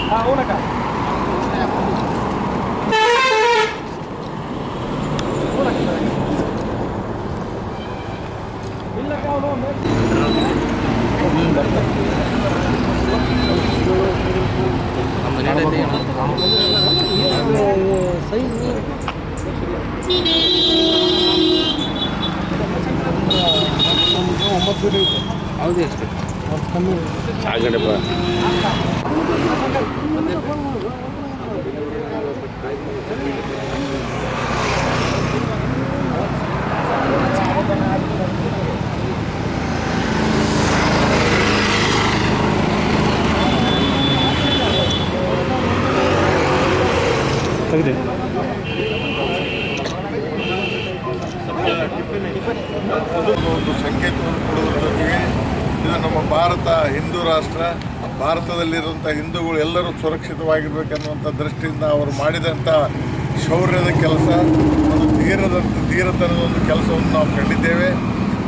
हा हो नका 잘 그려봐. 그래. 너, 너, ಇದು ನಮ್ಮ ಭಾರತ ಹಿಂದೂ ರಾಷ್ಟ್ರ, ಭಾರತದಲ್ಲಿರುವಂಥ ಹಿಂದೂಗಳು ಎಲ್ಲರೂ ಸುರಕ್ಷಿತವಾಗಿರ್ಬೇಕನ್ನುವಂಥ ದೃಷ್ಟಿಯಿಂದ ಅವರು ಮಾಡಿದಂಥ ಶೌರ್ಯದ ಕೆಲಸ, ಒಂದು ಧೀರದ, ಧೀರತನದ ಒಂದು ಕೆಲಸವನ್ನು ನಾವು ಕಂಡಿದ್ದೇವೆ.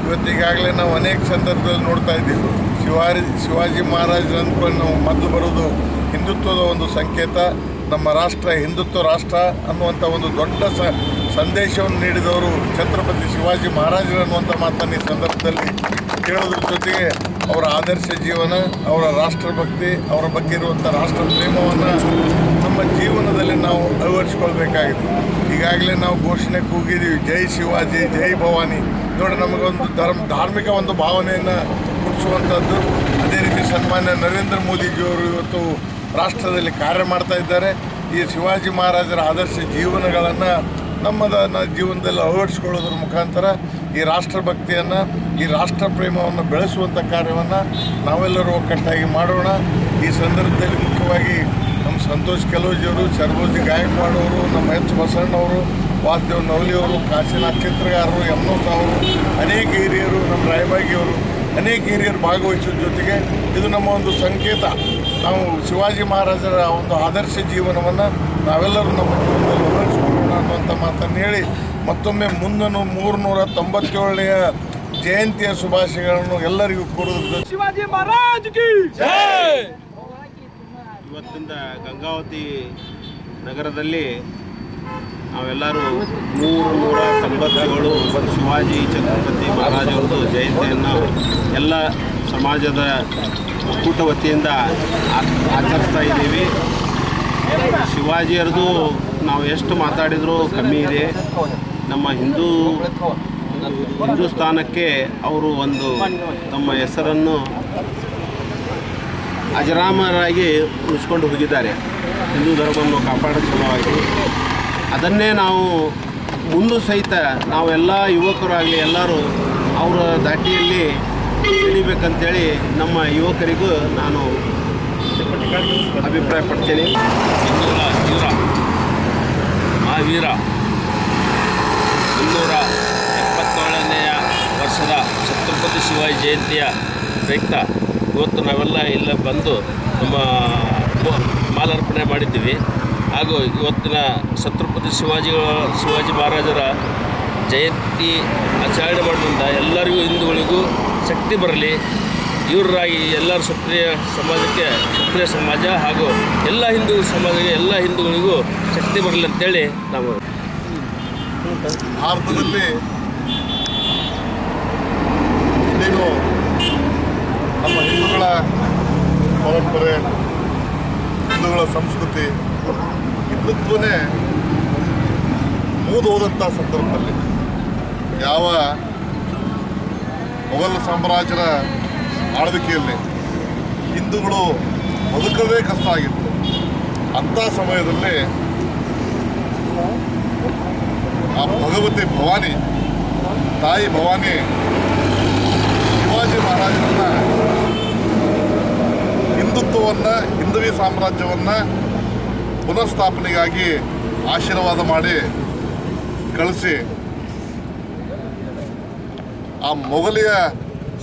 ಇವತ್ತು ಈಗಾಗಲೇ ನಾವು ಅನೇಕ ಸಂದರ್ಭದಲ್ಲಿ ನೋಡ್ತಾ ಇದ್ದೀವಿ. ಶಿವಾಜಿ ಶಿವಾಜಿ ಮಹಾರಾಜರ ಅಂದ್ಕೊಂಡು ನಾವು ಮದ್ದು ಬರೋದು ಹಿಂದುತ್ವದ ಒಂದು ಸಂಕೇತ. ನಮ್ಮ ರಾಷ್ಟ್ರ ಹಿಂದುತ್ವ ರಾಷ್ಟ್ರ ಅನ್ನುವಂಥ ಒಂದು ದೊಡ್ಡ ಸ ಸಂದೇಶವನ್ನು ನೀಡಿದವರು ಛತ್ರಪತಿ ಶಿವಾಜಿ ಮಹಾರಾಜರು ಅನ್ನುವಂಥ ಮಾತನ್ನು ಈ ಸಂದರ್ಭದಲ್ಲಿ ಕೇಳೋದ್ರ ಜೊತೆಗೆ ಅವರ ಆದರ್ಶ ಜೀವನ, ಅವರ ರಾಷ್ಟ್ರಭಕ್ತಿ, ಅವರ ಬಗ್ಗೆ ಇರುವಂಥ ರಾಷ್ಟ್ರ ಪ್ರೇಮವನ್ನು ನಮ್ಮ ಜೀವನದಲ್ಲಿ ನಾವು ಅಳವಡಿಸ್ಕೊಳ್ಬೇಕಾಗಿದೆ. ಈಗಾಗಲೇ ನಾವು ಘೋಷಣೆ ಕೂಗಿದ್ದೀವಿ, ಜೈ ಶಿವಾಜಿ, ಜೈ ಭವಾನಿ. ನೋಡಿ, ನಮಗೊಂದು ಧರ್ಮ, ಧಾರ್ಮಿಕ ಒಂದು ಭಾವನೆಯನ್ನು ಹುಟ್ಟಿಸುವಂಥದ್ದು. ಅದೇ ರೀತಿ ಸನ್ಮಾನ್ಯ ನರೇಂದ್ರ ಮೋದಿಜಿಯವರು ಇವತ್ತು ರಾಷ್ಟ್ರದಲ್ಲಿ ಕಾರ್ಯ ಮಾಡ್ತಾ ಇದ್ದಾರೆ. ಈ ಶಿವಾಜಿ ಮಹಾರಾಜರ ಆದರ್ಶ ಜೀವನಗಳನ್ನು ನಮ್ಮದ ನ- ಜೀವನದಲ್ಲಿ ಅಳವಡಿಸ್ಕೊಳ್ಳೋದ್ರ ಮುಖಾಂತರ ಈ ರಾಷ್ಟ್ರಭಕ್ತಿಯನ್ನು ಈ ರಾಷ್ಟ್ರ ಪ್ರೇಮವನ್ನು ಬೆಳೆಸುವಂಥ ಕಾರ್ಯವನ್ನು ನಾವೆಲ್ಲರೂ ಒಕ್ಕಟ್ಟಾಗಿ ಮಾಡೋಣ. ಈ ಸಂದರ್ಭದಲ್ಲಿ ಮುಖ್ಯವಾಗಿ ನಮ್ಮ ಸಂತೋಷ್ ಕೆಲೋಜಿಯವರು ಸರ್ವೋಜಿ ಗಾಯಕ್ವಾಡ್ ಅವರು, ನಮ್ಮ ಎಚ್ ಬಸಣ್ಣವರು ವಾಸುದೇವ್ ನವಲಿಯವರು ಕಾಶಿನಾಥ್ ಚಿತ್ರಗಾರರು ಯಮನೋತ್ ಅವರು, ಅನೇಕ ಹಿರಿಯರು, ನಮ್ಮ ರಾಯಬಾಗಿಯವರು ಅನೇಕ ಹಿರಿಯರು ಭಾಗವಹಿಸೋದ್ರ ಜೊತೆಗೆ ಇದು ನಮ್ಮ ಒಂದು ಸಂಕೇತ. ನಾವು ಶಿವಾಜಿ ಮಹಾರಾಜರ ಒಂದು ಆದರ್ಶ ಜೀವನವನ್ನು ನಾವೆಲ್ಲರೂ ನಮ್ಮ ಜೀವನದಲ್ಲಿ ಅನ್ನುವಂಥ ಮಾತನ್ನು ಹೇಳಿ ಮತ್ತೊಮ್ಮೆ ಮುಂದನು ಮೂರುನೂರ ತೊಂಬತ್ತೇಳನೆಯ ಜಯಂತಿಯ ಶುಭಾಶಯಗಳನ್ನು ಎಲ್ಲರಿಗೂ ಕೊಡುವುದು ಶಿವಾಜಿ ಮಹಾರಾಜ್ ಕಿ ಇವತ್ತಿಂದ ಗಂಗಾವತಿ ನಗರದಲ್ಲಿ ನಾವೆಲ್ಲರೂ ನೂರು ನೂರ ತೊಂಬತ್ತೇಳು ಶಿವಾಜಿ ಛತ್ರಪತಿ ಮಹಾರಾಜರದ್ದು ಜಯಂತಿಯನ್ನು ಎಲ್ಲ ಸಮಾಜದ ಒಕ್ಕೂಟ ವತಿಯಿಂದ ಆಚರಿಸ್ತಾ ಇದ್ದೀವಿ. ಶಿವಾಜಿಯರದು ನಾವು ಎಷ್ಟು ಮಾತಾಡಿದರೂ ಕಮ್ಮಿ ಇದೆ. ನಮ್ಮ ಹಿಂದೂ ಹಿಂದೂಸ್ತಾನಕ್ಕೆ ಅವರು ಒಂದು ತಮ್ಮ ಹೆಸರನ್ನು ಅಜರಾಮರಾಗಿ ಉಳಿಸ್ಕೊಂಡು ಹೋಗಿದ್ದಾರೆ. ಹಿಂದೂ ಧರ್ಮವನ್ನು ಕಾಪಾಡೋ ಸಲುವಾಗಿ. ಅದನ್ನೇ ನಾವು ಮುಂದೂ ಸಹಿತ ನಾವೆಲ್ಲ ಯುವಕರಾಗಲಿ ಎಲ್ಲರೂ ಅವರ ದಾಟಿಯಲ್ಲಿ ತಿಳಿಬೇಕಂತೇಳಿ ನಮ್ಮ ಯುವಕರಿಗೂ ನಾನು ಅಭಿಪ್ರಾಯ ಪಡ್ತೀನಿ ಆ ವೀರ ಇನ್ನೂರ ಎಪ್ಪತ್ತೇಳನೆಯ ವರ್ಷದ ಛತ್ರಪತಿ ಶಿವಾಜಿ ಜಯಂತಿಯ ಪ್ರಯುಕ್ತ ಇವತ್ತು ನಾವೆಲ್ಲ ಇಲ್ಲ ಬಂದು ನಮ್ಮ ಮಾಲಾರ್ಪಣೆ ಮಾಡಿದ್ದೀವಿ. ಹಾಗೂ ಇವತ್ತಿನ ಛತ್ರಪತಿ ಶಿವಾಜಿ ಶಿವಾಜಿ ಮಹಾರಾಜರ ಜಯಂತಿ ಆಚರಣೆ ಮಾಡೋದ್ರಿಂದ ಎಲ್ಲರಿಗೂ, ಹಿಂದೂಗಳಿಗೂ ಶಕ್ತಿ ಬರಲಿ. ಇವರಾಗಿ ಎಲ್ಲರ ಸುಪ್ರಿಯ ಸಮಾಜಕ್ಕೆ ಸುಪ್ರಿಯ ಸಮಾಜ ಹಾಗೂ ಎಲ್ಲ ಹಿಂದೂ ಸಮಾಜಕ್ಕೆ, ಎಲ್ಲ ಹಿಂದೂಗಳಿಗೂ ಶಕ್ತಿ ಬರಲಿ ಅಂತೇಳಿ ನಾವು ಭಾರತದಲ್ಲಿ ಇನ್ನೇನು ನಮ್ಮ ಹಿಂದೂಗಳ ಪರಂಪರೆ, ಹಿಂದೂಗಳ ಸಂಸ್ಕೃತಿ ಹಿಂದುತ್ವನೇ ಮೂದು ಹೋದಂಥ ಸಂದರ್ಭದಲ್ಲಿ. ಯಾವ ಮೊಘಲ್ ಸಾಮ್ರಾಜ್ಯರ ಆಳ್ವಿಕೆಯಲ್ಲಿ ಹಿಂದೂಗಳು ಬದುಕದೇ ಕಷ್ಟ ಆಗಿತ್ತು. ಅಂಥ ಸಮಯದಲ್ಲಿ ಆ ಭಗವತಿ ಭವಾನಿ, ತಾಯಿ ಭವಾನಿ, ಶಿವಾಜಿ ಮಹಾರಾಜರನ್ನ ಹಿಂದುತ್ವವನ್ನು, ಹಿಂದುವಿ ಸಾಮ್ರಾಜ್ಯವನ್ನು ಪುನಃಸ್ಥಾಪನೆಗಾಗಿ ಆಶೀರ್ವಾದ ಮಾಡಿ ಕಳಿಸಿ ಆ ಮೊಘಲಿಯ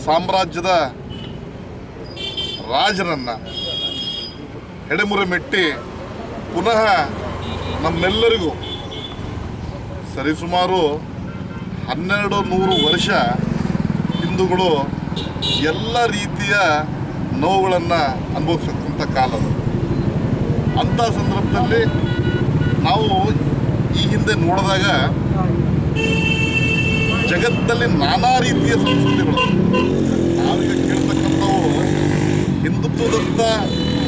ಸಾಮ್ರಾಜ್ಯದ ರಾಜರನ್ನು ಹೆಡೆಮುರೆ ಮೆಟ್ಟಿ ಪುನಃ ನಮ್ಮೆಲ್ಲರಿಗೂ ಸರಿಸುಮಾರು ಹನ್ನೆರಡು ನೂರು ವರ್ಷ ಹಿಂದೂಗಳು ಎಲ್ಲ ರೀತಿಯ ನೋವುಗಳನ್ನು ಅನುಭವಿಸತಕ್ಕಂಥ ಕಾಲ. ಅಂಥ ಸಂದರ್ಭದಲ್ಲಿ ನಾವು ಈ ಹಿಂದೆ ನೋಡಿದಾಗ ಜಗತ್ತಿನಲ್ಲಿ ನಾನಾ ರೀತಿಯ ಸಂಸ್ಕೃತಿಗಳು ಹುಟ್ಟುವಂಥ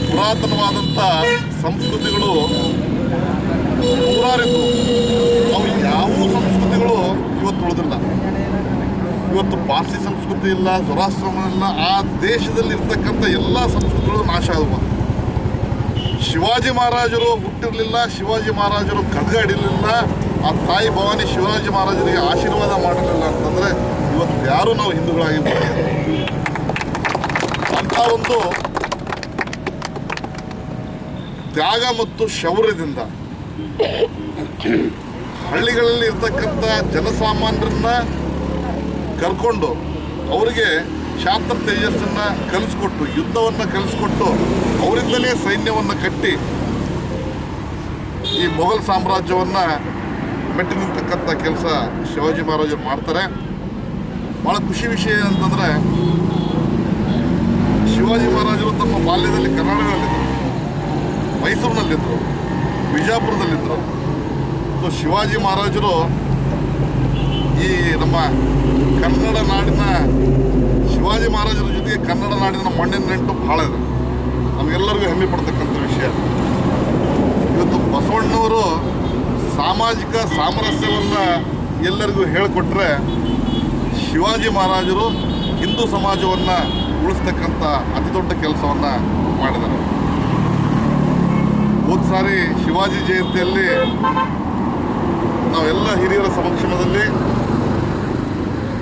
ಪುರಾತನವಾದಂಥ ಸಂಸ್ಕೃತಿಗಳು ನೂರಾರಿದ್ದು. ಅವು ಯಾವ ಸಂಸ್ಕೃತಿಗಳು ಇವತ್ತು ಉಳಿದಿಲ್ಲ. ಇವತ್ತು ಪಾರ್ಸಿ ಸಂಸ್ಕೃತಿ ಇಲ್ಲ ಸ್ವರಾಶ್ರಮ ಇಲ್ಲ, ಆ ದೇಶದಲ್ಲಿ ಇರ್ತಕ್ಕಂಥ ಎಲ್ಲ ಸಂಸ್ಕೃತಿಗಳು ನಾಶ ಆದವು. ಶಿವಾಜಿ ಮಹಾರಾಜರು ಹುಟ್ಟಿರಲಿಲ್ಲ, ಶಿವಾಜಿ ಮಹಾರಾಜರು ಕಡ್ಗಾಡಿರಲಿಲ್ಲ ಆ ತಾಯಿ ಭವಾನಿ ಶಿವಾಜಿ ಮಹಾರಾಜರಿಗೆ ಆಶೀರ್ವಾದ ಮಾಡಲಿಲ್ಲ ಅಂತಂದರೆ ಇವತ್ತು ಯಾರೂ ನಾವು ಹಿಂದೂಗಳಾಗಿ ಅಂತ ಒಂದು ತ್ಯಾಗ ಮತ್ತು ಶೌರ್ಯದಿಂದ. ಹಳ್ಳಿಗಳಲ್ಲಿ ಇರ್ತಕ್ಕಂಥ ಜನಸಾಮಾನ್ಯರನ್ನ ಕರ್ಕೊಂಡು ಅವರಿಗೆ ಶಾಂತ ತೇಜಸ್ಸನ್ನು ಕಲಿಸ್ಕೊಟ್ಟು, ಯುದ್ಧವನ್ನು ಕಲಿಸ್ಕೊಟ್ಟು, ಅವರಿಂದಲೇ ಸೈನ್ಯವನ್ನು ಕಟ್ಟಿ ಈ ಮೊಘಲ್ ಸಾಮ್ರಾಜ್ಯವನ್ನು ಮೆಟ್ಟಿ ನಿಂತಕ್ಕಂಥ ಕೆಲಸ ಶಿವಾಜಿ ಮಹಾರಾಜರು ಮಾಡ್ತಾರೆ. ಭಾಳ ಖುಷಿ ವಿಷಯ ಅಂತಂದರೆ ಶಿವಾಜಿ ಮಹಾರಾಜರು ತಮ್ಮ ಬಾಲ್ಯದಲ್ಲಿ ಕರ್ನಾಟಕದಲ್ಲಿದ್ದರು ಮೈಸೂರಿನಲ್ಲಿದ್ದರು, ಬಿಜಾಪುರದಲ್ಲಿದ್ದರು. ಸೊ ಶಿವಾಜಿ ಮಹಾರಾಜರು ಈ ನಮ್ಮ ಕನ್ನಡ ನಾಡಿನ ಶಿವಾಜಿ ಮಹಾರಾಜರ ಜೊತೆಗೆ ಕನ್ನಡ ನಾಡಿನ ಮಣ್ಣಿನ ನೆಂಟು ಭಾಳ ಇದೆ ನಮಗೆಲ್ಲರಿಗೂ ಹೆಮ್ಮೆ ಪಡ್ತಕ್ಕಂಥ ವಿಷಯ. ಇವತ್ತು ಬಸವಣ್ಣವರು ಸಾಮಾಜಿಕ ಸಾಮರಸ್ಯವನ್ನು ಎಲ್ಲರಿಗೂ ಹೇಳಿಕೊಟ್ರೆ ಶಿವಾಜಿ ಮಹಾರಾಜರು ಹಿಂದೂ ಸಮಾಜವನ್ನು ಉಳಿಸ್ತಕ್ಕಂಥ ಅತಿ ದೊಡ್ಡ ಕೆಲಸವನ್ನು ಮಾಡಿದ್ದಾರೆ. ಹೋದ ಸಾರಿ ಶಿವಾಜಿ ಜಯಂತಿಯಲ್ಲಿ ನಾವೆಲ್ಲ ಹಿರಿಯರ ಸಮಕ್ಷಮದಲ್ಲಿ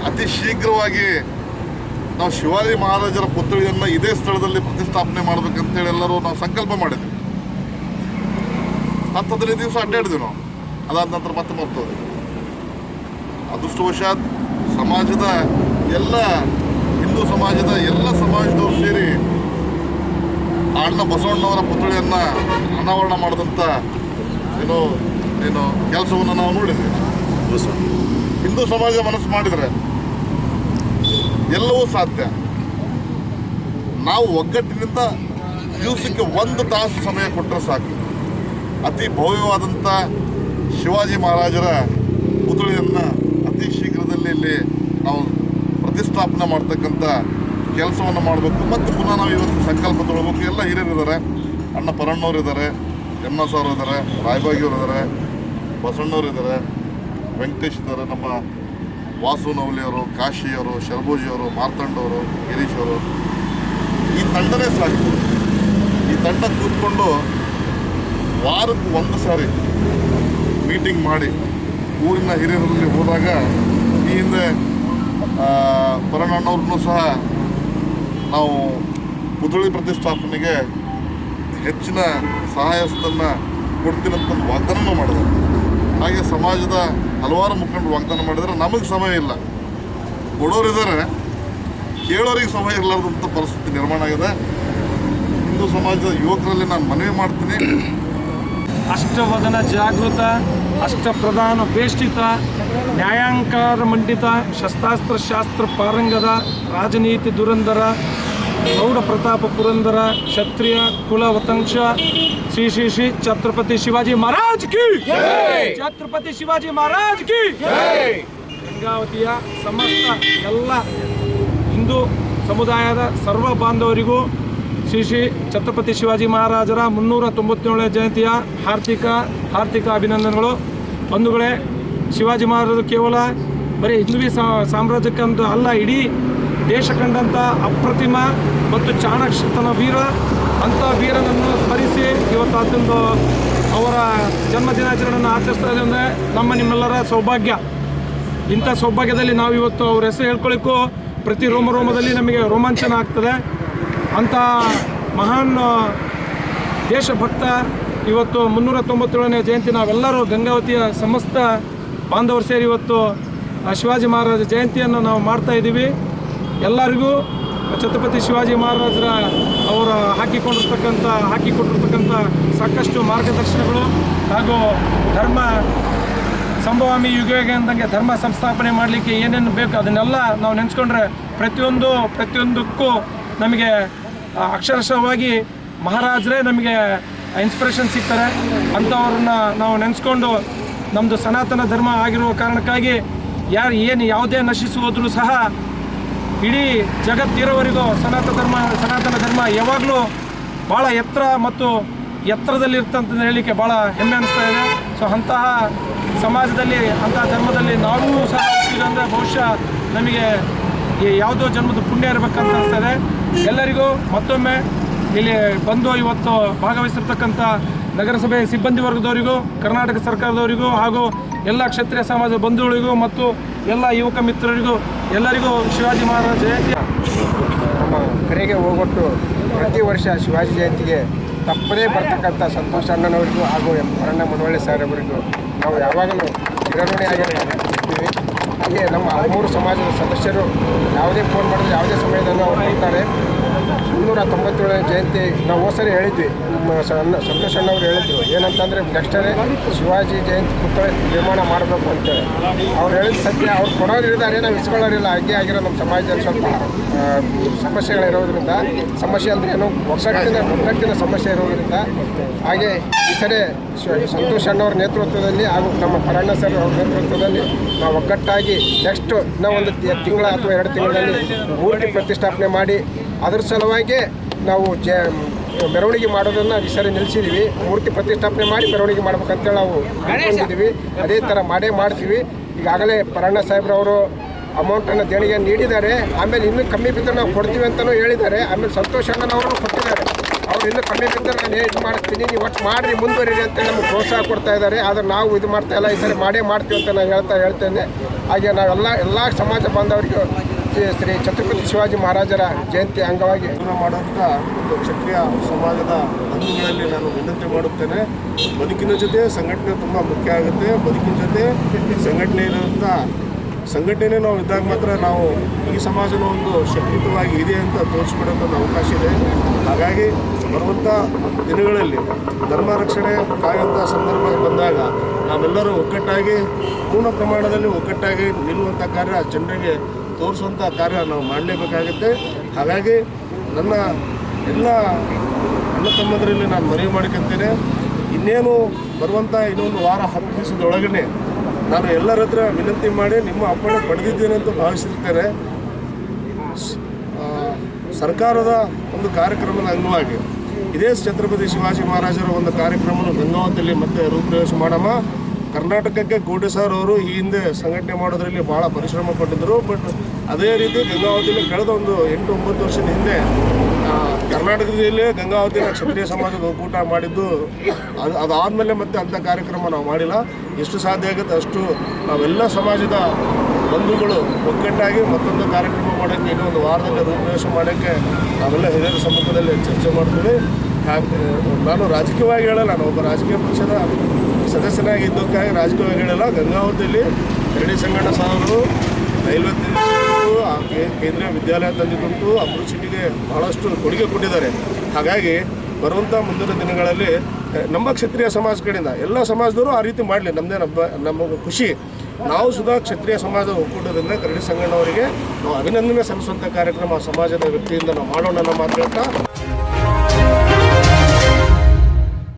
ಅತಿ ಶೀಘ್ರವಾಗಿ ನಾವು ಶಿವಾಜಿ ಮಹಾರಾಜರ ಪುತ್ಥಳಿಯನ್ನು ಇದೇ ಸ್ಥಳದಲ್ಲಿ ಪ್ರತಿಷ್ಠಾಪನೆ ಮಾಡಬೇಕಂತೇಳಿ ಎಲ್ಲರೂ ನಾವು ಸಂಕಲ್ಪ ಮಾಡಿದ್ವಿ. ಹತ್ತು ಹದಿನೈದು ದಿವಸ ಅಡ್ಡಾಡಿದ್ವಿ ನಾವು ಅದಾದ ನಂತರ ಮತ್ತೆ ಮರ್ತೋದ್ವಿ ಅದೃಷ್ಟವಶಾತ್ ಸಮಾಜದ ಎಲ್ಲ ಹಿಂದೂ ಸಮಾಜದ ಎಲ್ಲ ಸಮಾಜದವರು ಸೇರಿ ಆ ಬಸವಣ್ಣವರ ಪುತ್ಥಳಿಯನ್ನು ಅನಾವರಣ ಮಾಡಿದಂಥ ಏನು ಏನು ಕೆಲಸವನ್ನು ನಾವು ನೋಡಿದ್ವಿ. ಹಿಂದೂ ಸಮಾಜ ಮನಸ್ಸು ಮಾಡಿದರೆ ಎಲ್ಲವೂ ಸಾಧ್ಯ. ನಾವು ಒಗ್ಗಟ್ಟಿನಿಂದ ದಿವಸಕ್ಕೆ ಒಂದು ತಾಸು ಸಮಯ ಕೊಟ್ಟರೆ ಸಾಕು. ಅತಿ ಭವ್ಯವಾದಂಥ ಶಿವಾಜಿ ಮಹಾರಾಜರ ಪುತ್ಥಳಿಯನ್ನು ಅತಿ ಶೀಘ್ರದಲ್ಲಿ ಇಲ್ಲಿ ನಾವು ಪ್ರತಿಷ್ಠಾಪನೆ ಮಾಡ್ತಕ್ಕಂಥ ಕೆಲಸವನ್ನು ಮಾಡಬೇಕು. ಮತ್ತು ಪುನಃ ನಾವು ಇವತ್ತು ಸಂಕಲ್ಪ ತೊಗೊಳ್ಬೇಕು ಎಲ್ಲ ಹಿರಿಯರು ಇದ್ದಾರೆ. ಅಣ್ಣ ಪರಣ್ಣವ್ರು ಇದ್ದಾರೆ. ಎಂ ಎಸ್ ಅವರು ಇದ್ದಾರೆ. ರಾಯಬಾಗಿಯವರು ಇದ್ದಾರೆ. ಬಸಣ್ಣವ್ರು ಇದ್ದಾರೆ. ವೆಂಕಟೇಶ್ ಇದ್ದಾರೆ. ನಮ್ಮ ವಾಸು ನವಲಿಯವರು ಕಾಶಿಯವರು ಶರ್ಭೋಜಿಯವರು ಮಾರ್ತಂಡವರು ಗಿರೀಶ್ ಅವರು. ಈ ತಂಡನೇ ಸಾಕು. ಈ ತಂಡ ಕೂತ್ಕೊಂಡು ವಾರಕ್ಕೆ ಒಂದು ಸಾರಿ ಮೀಟಿಂಗ್ ಮಾಡಿ ಊರಿನ ಹಿರಿಯರಲ್ಲಿ ಹೋದಾಗ ಈ ಹಿಂದೆ ಪರಣ್ಣವ್ರನ್ನೂ ಸಹ ನಾವು ಪುತ್ಥಳಿ ಪ್ರತಿಷ್ಠಾಪನೆಗೆ ಹೆಚ್ಚಿನ ಸಹಾಯಸ್ತನ್ನು ಕೊಡ್ತೀನಂತ ಒಂದು ವಾಗ್ದಾನನೂ ಮಾಡಿದ್ರು ಹಾಗೆ ಸಮಾಜದ ಹಲವಾರು ಮುಖಂಡರು ವಾಗ್ದಾನ ಮಾಡಿದರೆ ನಮಗೆ ಸಮಯ ಇಲ್ಲ. ಕೊಡೋರಿದ್ದಾರೆ ಕೇಳೋರಿಗೆ ಸಮಯ ಇರಲಾರ್ದಂಥ ಪರಿಸ್ಥಿತಿ ನಿರ್ಮಾಣ ಆಗಿದೆ. ಹಿಂದೂ ಸಮಾಜದ ಯುವಕರಲ್ಲಿ ನಾನು ಮನವಿ ಮಾಡ್ತೀನಿ. ಅಷ್ಟವದನ ಜಾಗೃತ, ಅಷ್ಟಪ್ರಧಾನ ಬೇಷ್ಟಿತ, ನ್ಯಾಯಾಂಕಾರ ಮಂಡಿತ, ಶಸ್ತ್ರಾಸ್ತ್ರ ಶಾಸ್ತ್ರ ಪಾರಂಗದ, ರಾಜನೀತಿ ದುರಂದರ ಗೌಡ ಪ್ರತಾಪ ಪುರಂದರ, ಕ್ಷತ್ರಿಯ ಕುಲ ವತಂಶ, ಶ್ರೀ ಶ್ರೀ ಶ್ರೀ ಛತ್ರಪತಿ ಶಿವಾಜಿ ಮಹಾರಾಜ್ ಕಿ ಛತ್ರಪತಿ ಶಿವಾಜಿ ಮಹಾರಾಜ್ ಕಿ ಗಂಗಾವತಿಯ ಸಮಸ್ತ ಎಲ್ಲ ಹಿಂದೂ ಸಮುದಾಯದ ಸರ್ವ ಬಾಂಧವರಿಗೂ ಶ್ರೀ ಶ್ರೀ ಛತ್ರಪತಿ ಶಿವಾಜಿ ಮಹಾರಾಜರ ಮುನ್ನೂರ ತೊಂಬತ್ತೇಳನೇ ಜಯಂತಿಯ ಹಾರ್ದಿಕ ಹಾರ್ದಿಕ ಅಭಿನಂದನೆಗಳು. ಬಂಧುಗಳೇ, ಶಿವಾಜಿ ಮಹಾರಾಜರು ಕೇವಲ ಬರೀ ಹಿಂದುವಿ ಸಾಮ್ರಾಜ್ಯಕ್ಕೆ ಅಲ್ಲ, ಇಡೀ ದೇಶ ಕಂಡಂಥ ಅಪ್ರತಿಮ ಮತ್ತು ಚಾಣಕ್ಷತನ ವೀರ, ಅಂಥ ವೀರನನ್ನು ಸ್ಮರಿಸಿ ಇವತ್ತು ಅದೊಂದು ಅವರ ಜನ್ಮದಿನಾಚರಣೆಯನ್ನು ಆಚರಿಸ್ತಾ ಇದೆ ನಮ್ಮ ನಿಮ್ಮೆಲ್ಲರ ಸೌಭಾಗ್ಯ. ಇಂಥ ಸೌಭಾಗ್ಯದಲ್ಲಿ ನಾವು ಇವತ್ತು ಅವ್ರ ಹೆಸರು ಹೇಳ್ಕೊಳ್ಳಿಕ್ಕೂ ಪ್ರತಿ ರೋಮ ರೋಮದಲ್ಲಿ ನಮಗೆ ರೋಮಾಂಚನ ಆಗ್ತದೆ. ಅಂಥ ಮಹಾನ್ ದೇಶಭಕ್ತ, ಇವತ್ತು ಮುನ್ನೂರ ತೊಂಬತ್ತೇಳನೇ ಜಯಂತಿ ನಾವೆಲ್ಲರೂ ಗಂಗಾವತಿಯ ಸಮಸ್ತ ಬಾಂಧವರು ಸೇರಿ ಇವತ್ತು ಶಿವಾಜಿ ಮಹಾರಾಜ ಜಯಂತಿಯನ್ನು ನಾವು ಮಾಡ್ತಾ ಇದ್ದೀವಿ. ಎಲ್ಲರಿಗೂ ಛತ್ರಪತಿ ಶಿವಾಜಿ ಮಹಾರಾಜರ ಅವರು ಹಾಕಿಕೊಂಡಿರ್ತಕ್ಕಂಥ, ಹಾಕಿಕೊಟ್ಟಿರ್ತಕ್ಕಂಥ ಸಾಕಷ್ಟು ಮಾರ್ಗದರ್ಶನಗಳು ಹಾಗೂ ಧರ್ಮ ಸಂಭವಾಮಿ ಯುಗ ಅಂದಂಗೆ ಧರ್ಮ ಸಂಸ್ಥಾಪನೆ ಮಾಡಲಿಕ್ಕೆ ಏನೇನು ಬೇಕು ಅದನ್ನೆಲ್ಲ ನಾವು ನೆನೆಸ್ಕೊಂಡ್ರೆ ಪ್ರತಿಯೊಂದು, ಪ್ರತಿಯೊಂದಕ್ಕೂ ನಮಗೆ ಅಕ್ಷರಶಃವಾಗಿ ಮಹಾರಾಜರೇ ನಮಗೆ ಇನ್ಸ್ಪಿರೇಷನ್ ಸಿಗ್ತಾರೆ. ಅಂಥವ್ರನ್ನ ನಾವು ನೆನೆಸ್ಕೊಂಡು ನಮ್ಮದು ಸನಾತನ ಧರ್ಮ ಆಗಿರುವ ಕಾರಣಕ್ಕಾಗಿ ಯಾರು ಏನು ಯಾವುದೇ ನಶಿಸಿ ಹೋದರೂ ಸಹ ಇಡೀ ಜಗತ್ತಿರೋವರೆಗೂ ಸನಾತನ ಧರ್ಮ ಸನಾತನ ಧರ್ಮ ಯಾವಾಗಲೂ ಭಾಳ ಎತ್ತರ ಮತ್ತು ಎತ್ತರದಲ್ಲಿರ್ತಂತ ಹೇಳಲಿಕ್ಕೆ ಭಾಳ ಹೆಮ್ಮೆ ಅನಿಸ್ತಾ ಇದೆ. ಸೊ ಅಂತಹ ಸಮಾಜದಲ್ಲಿ ಅಂತಹ ಧರ್ಮದಲ್ಲಿ ನಾವೂ ಸಹ ಅಂದರೆ ಬಹುಶಃ ನಮಗೆ ಯಾವುದೋ ಜನ್ಮದ ಪುಣ್ಯ ಇರಬೇಕಂತ ಅನಿಸ್ತದೆ ಎಲ್ಲರಿಗೂ ಮತ್ತೊಮ್ಮೆ ಇಲ್ಲಿ ಬಂದು ಇವತ್ತು ಭಾಗವಹಿಸಿರ್ತಕ್ಕಂಥ ನಗರಸಭೆ ಸಿಬ್ಬಂದಿ ವರ್ಗದವರಿಗೂ, ಕರ್ನಾಟಕ ಸರ್ಕಾರದವರಿಗೂ ಹಾಗೂ ಎಲ್ಲ ಕ್ಷತ್ರಿಯ ಸಮಾಜದ ಬಂಧುಗಳಿಗೂ ಮತ್ತು ಎಲ್ಲ ಯುವಕ ಮಿತ್ರರಿಗೂ ಎಲ್ಲರಿಗೂ ಶಿವಾಜಿ ಮಹಾರಾಜ ಜಯಂತಿ. ನಮ್ಮ ಕರೆಗೆ ಹೋಗೊಟ್ಟು ಪ್ರತಿ ವರ್ಷ ಶಿವಾಜಿ ಜಯಂತಿಗೆ ತಪ್ಪದೇ ಬರ್ತಕ್ಕಂಥ ಸಂತೋಷ ಅಣ್ಣನವರಿಗೂ ಹಾಗೂ ವರಣ್ಣ ಮುನವಳ್ಳಿ ಸರ್ ಅವರಿಗೂ ನಾವು ಯಾವಾಗಲೂ ಚಿರಋಣಿಯಾಗಿರ್ತೀವಿ ಹಾಗೆ ನಮ್ಮ ಮೂರು ಸಮಾಜದ ಸದಸ್ಯರು ಯಾವುದೇ ಫೋನ್ ಮಾಡಿದ್ರೆ ಯಾವುದೇ ಸಮಯದಲ್ಲೂ ಅವರು ಬರ್ತಾರೆ ಮುನ್ನೂರ ತೊಂಬತ್ತೇಳನೇ ಜಯಂತಿ ನಾವು ಹೋದ ಸರಿ ಹೇಳಿದ್ವಿ. ಸಣ್ಣ ಸಂತೋಷ್ ಅಣ್ಣವ್ರು ಹೇಳಿದ್ರು. ಏನಂತಂದರೆ ನೆಕ್ಸ್ಟೇ ಶಿವಾಜಿ ಜಯಂತಿ ಪುತ್ಥಳಿ ನಿರ್ಮಾಣ ಮಾಡಬೇಕು ಅಂತೇಳಿ. ಅವ್ರು ಹೇಳಿದ ಸತ್ಯ ಅವ್ರು ಕೊಡೋರಿದ್ದಾರೆ, ನಾವು ಇಸ್ಕೊಳ್ಳೋರಿಲ್ಲ. ಹಾಗೆ ಆಗಿರೋ ನಮ್ಮ ಸಮಾಜದಲ್ಲಿ ಸ್ವಲ್ಪ ಸಮಸ್ಯೆಗಳಿರೋದ್ರಿಂದ, ಸಮಸ್ಯೆ ಅಂದರೆ ಏನು ಒಗ್ಗಟ್ಟಿನ ಒಗ್ಗಟ್ಟಿನ ಸಮಸ್ಯೆ ಇರೋದ್ರಿಂದ, ಹಾಗೆ ಈ ಸರಿ ಸಂತೋಷ್ ಅಣ್ಣವ್ರ ನೇತೃತ್ವದಲ್ಲಿ ಹಾಗೂ ನಮ್ಮ ಪರಣ್ಣ ಸರ್ ಅವ್ರ ನೇತೃತ್ವದಲ್ಲಿ ನಾವು ಒಗ್ಗಟ್ಟಾಗಿ ನೆಕ್ಸ್ಟ್ ಇನ್ನೂ ಒಂದು ತಿಂಗಳ ಅಥವಾ ಎರಡು ತಿಂಗಳಲ್ಲಿ ಮೂರ್ತಿ ಪ್ರತಿಷ್ಠಾಪನೆ ಮಾಡಿ ಅದ್ರ ಸಲುವಾಗಿ ನಾವು ಜ, ಮೆರವಣಿಗೆ ಮಾಡೋದನ್ನು ಈ ಸರಿ ನಿಲ್ಲಿಸಿದ್ದೀವಿ ಮೂರ್ತಿ ಪ್ರತಿಷ್ಠಾಪನೆ ಮಾಡಿ ಮೆರವಣಿಗೆ ಮಾಡ್ಬೇಕಂತೇಳಿ ನಾವು ಅಂದ್ಕೊಂಡಿದ್ದೀವಿ ಅದೇ ಥರ ಮಾಡೇ ಮಾಡ್ತೀವಿ. ಈಗಾಗಲೇ ಪರಣ್ಣ ಸಾಹೇಬ್ರವರು ಅಮೌಂಟನ್ನು ದೇಣಿಗೆ ನೀಡಿದ್ದಾರೆ. ಆಮೇಲೆ ಇನ್ನೂ ಕಮ್ಮಿ ಬಿದ್ದರೆ ನಾವು ಕೊಡ್ತೀವಿ ಅಂತಲೂ ಹೇಳಿದ್ದಾರೆ. ಆಮೇಲೆ ಸಂತೋಷ್ ಅಣ್ಣನವರು ಕೊಟ್ಟಿದ್ದಾರೆ. ಅವ್ರು ಇನ್ನೂ ಕಮ್ಮಿ ಬಿದ್ದರೆ ನಾನು ಇದು ಮಾಡ್ತೀನಿ? ನೀವು ಒಟ್ಟು ಮಾಡಿರಿ, ಮುಂದುವರಿರಿ ಅಂತ ನಮ್ಗೆ ಪ್ರೋತ್ಸಾಹ ಕೊಡ್ತಾ ಇದ್ದಾರೆ. ಆದರೆ ನಾವು ಇದು ಮಾಡ್ತಾ ಇಲ್ಲ. ಈ ಸರಿ ಮಾಡೇ ಮಾಡ್ತೀವಿ ಅಂತ ನಾನು ಹೇಳ್ತಾ ಹೇಳ್ತೇನೆ. ಹಾಗೆ ನಾವೆಲ್ಲ, ಎಲ್ಲ ಸಮಾಜ ಬಾಂಧವರಿಗೂ ಶ್ರೀ ಛತ್ರಪತಿ ಶಿವಾಜಿ ಮಹಾರಾಜರ ಜಯಂತಿ ಅಂಗವಾಗಿ ಮಾಡುವಂಥ ಒಂದು ಕ್ಷತ್ರಿಯ ಸಮಾಜದ ಬಂಧುಗಳಲ್ಲಿ ನಾನು ವಿನಂತಿ ಮಾಡುತ್ತೇನೆ. ಬದುಕಿನ ಜೊತೆ ಸಂಘಟನೆ ತುಂಬ ಮುಖ್ಯ ಆಗುತ್ತೆ. ಬದುಕಿನ ಜೊತೆ ಸಂಘಟನೆ ಇರುವಂಥ ಸಂಘಟನೆ ನಾವು ಇದ್ದಾಗ ಮಾತ್ರ ನಾವು ಈ ಸಮಾಜನ ಒಂದು ಶಕ್ತಿಯುತವಾಗಿ ಇದೆ ಅಂತ ತೋರಿಸ್ಕೊಡೋಂಥ ಒಂದು ಅವಕಾಶ ಇದೆ. ಹಾಗಾಗಿ ಬರುವಂಥ ದಿನಗಳಲ್ಲಿ ಧರ್ಮ ರಕ್ಷಣೆ ಕಾಯುವಂಥ ಸಂದರ್ಭ ಬಂದಾಗ ನಾವೆಲ್ಲರೂ ಒಗ್ಗಟ್ಟಾಗಿ ಪೂರ್ಣ ಪ್ರಮಾಣದಲ್ಲಿ ಒಗ್ಗಟ್ಟಾಗಿ ನಿಲ್ಲುವಂಥ ಕಾರ್ಯ ಜನರಿಗೆ ತೋರಿಸುವಂಥ ಕಾರ್ಯ ನಾವು ಮಾಡಲೇಬೇಕಾಗುತ್ತೆ. ಹಾಗಾಗಿ ನನ್ನ ಎಲ್ಲ ಅಣ್ಣ ತಮ್ಮದರಲ್ಲಿ ನಾನು ಮನವಿ ಮಾಡ್ಕೊತೇನೆ. ಇನ್ನೇನು ಬರುವಂಥ ಇನ್ನೊಂದು ವಾರ ಹತ್ತು ದಿವಸದ ಒಳಗಡೆ ನಾನು ಎಲ್ಲರ ಹತ್ರ ವಿನಂತಿ ಮಾಡಿ ನಿಮ್ಮ ಅಪ್ಪಣೆ ಪಡೆದಿದ್ದೇನೆ ಅಂತ ಭಾವಿಸಿರ್ತೇನೆ. ಸರ್ಕಾರದ ಒಂದು ಕಾರ್ಯಕ್ರಮದ ಅಂಗವಾಗಿ ಇದೇ ಛತ್ರಪತಿ ಶಿವಾಜಿ ಮಹಾರಾಜರ ಒಂದು ಕಾರ್ಯಕ್ರಮವನ್ನು ಗಂಗಾವತಿಯಲ್ಲಿ ಮತ್ತೆ ರೂಪ್ರವೇಶ ಮಾಡಮ್ಮ. ಕರ್ನಾಟಕಕ್ಕೆ ಕೋಟೆ ಸರ್ ಅವರು ಈ ಹಿಂದೆ ಸಂಘಟನೆ ಮಾಡೋದ್ರಲ್ಲಿ ಭಾಳ ಪರಿಶ್ರಮ ಪಟ್ಟಿದ್ದರು ಬಟ್ ಅದೇ ರೀತಿ ಗಂಗಾವತಿಯಲ್ಲಿ ಕಳೆದ ಒಂದು ಎಂಟು ಒಂಬತ್ತು ವರ್ಷದ ಹಿಂದೆ ಕರ್ನಾಟಕದಲ್ಲಿ ಗಂಗಾವತಿನ ಕ್ಷತ್ರಿಯ ಸಮಾಜದ ಒಕ್ಕೂಟ ಮಾಡಿದ್ದು, ಅದು, ಅದಾದಮೇಲೆ ಮತ್ತೆ ಅಂಥ ಕಾರ್ಯಕ್ರಮ ನಾವು ಮಾಡಿಲ್ಲ. ಎಷ್ಟು ಸಾಧ್ಯ ಆಗುತ್ತೆ ಅಷ್ಟು ನಾವೆಲ್ಲ ಸಮಾಜದ ಬಂಧುಗಳು ಒಗ್ಗಟ್ಟಾಗಿ ಮತ್ತೊಂದು ಕಾರ್ಯಕ್ರಮ ಮಾಡೋಕ್ಕೆ ಇನ್ನೊಂದು ವಾರದಲ್ಲಿ ರೂಪುರೇಷೆ ಮಾಡೋಕ್ಕೆ ನಾವೆಲ್ಲ ಹಿರಿಯರ ಸಮ್ಮುಖದಲ್ಲಿ ಚರ್ಚೆ ಮಾಡ್ತೀವಿ. ನಾನು ರಾಜಕೀಯವಾಗಿ ಹೇಳಲ್ಲ, ನಾನು ಒಬ್ಬ ರಾಜಕೀಯ ಪಕ್ಷದ ಸದಸ್ಯನಾಗಿದ್ದಕ್ಕಾಗಿ ರಾಜಕೀಯವಾಗಿ ಹೇಳಲ್ಲ. ಗಂಗಾವತಿಯಲ್ಲಿ ಎರಡೇ ಸಂಗಣ್ಣ ಸಾವಿರ ರೈಲ್ವೆ ಕೇಂದ್ರೀಯ ವಿದ್ಯಾಲಯ ತಂದಿದ್ದುಂಟು, ಅಮೃತ್ ಸಿಟಿಗೆ ಬಹಳಷ್ಟು ಕೊಡುಗೆ ಕೊಟ್ಟಿದ್ದಾರೆ. ಹಾಗಾಗಿ ಬರುವಂಥ ಮುಂದಿನ ದಿನಗಳಲ್ಲಿ ನಮ್ಮ ಕ್ಷತ್ರಿಯ ಸಮಾಜ ಕಡೆಯಿಂದ, ಎಲ್ಲ ಸಮಾಜದವರು ಆ ರೀತಿ ಮಾಡಲಿ. ನಮ್ಮದೇ ನಮ್ಮ ನಮಗೆ ಖುಷಿ. ನಾವು ಸುಧಾ ಕ್ಷತ್ರಿಯ ಸಮಾಜ ಒಕ್ಕೂಟದಿಂದ ಕರಡಿ ಸಂಗಣ್ಣವರಿಗೆ ನಾವು ಅಭಿನಂದನೆ ಸಲ್ಲಿಸುವಂಥ ಕಾರ್ಯಕ್ರಮ ಸಮಾಜದ ವ್ಯಕ್ತಿಯಿಂದ ನಾವು ಮಾಡೋಣ ಮಾತಾಡ್ತಾ